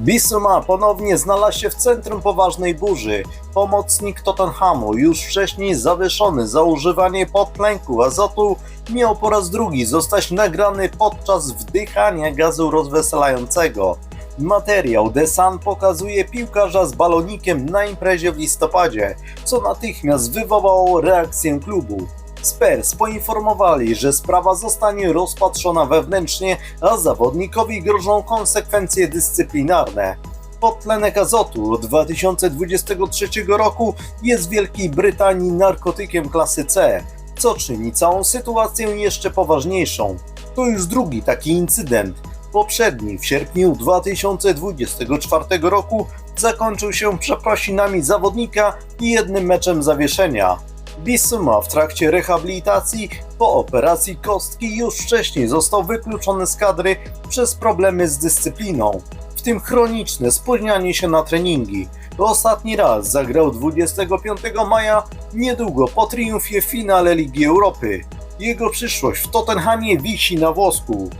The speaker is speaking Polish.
Bissouma ponownie znalazł się w centrum poważnej burzy. Pomocnik Tottenhamu, już wcześniej zawieszony za używanie podtlenku azotu, miał po raz drugi zostać nagrany podczas wdychania gazu rozweselającego. Materiał The Sun pokazuje piłkarza z balonikiem na imprezie w listopadzie, co natychmiast wywołało reakcję klubu. Spurs poinformowali, że sprawa zostanie rozpatrzona wewnętrznie, a zawodnikowi grożą konsekwencje dyscyplinarne. Podtlenek azotu od 2023 roku jest w Wielkiej Brytanii narkotykiem klasy C, co czyni całą sytuację jeszcze poważniejszą. To już drugi taki incydent. Poprzedni w sierpniu 2024 roku zakończył się przeprosinami zawodnika i jednym meczem zawieszenia. Bissouma w trakcie rehabilitacji po operacji kostki już wcześniej został wykluczony z kadry przez problemy z dyscypliną, w tym chroniczne spóźnianie się na treningi. Ostatni raz zagrał 25 maja, niedługo po triumfie w finale Ligi Europy. Jego przyszłość w Tottenhamie wisi na włosku.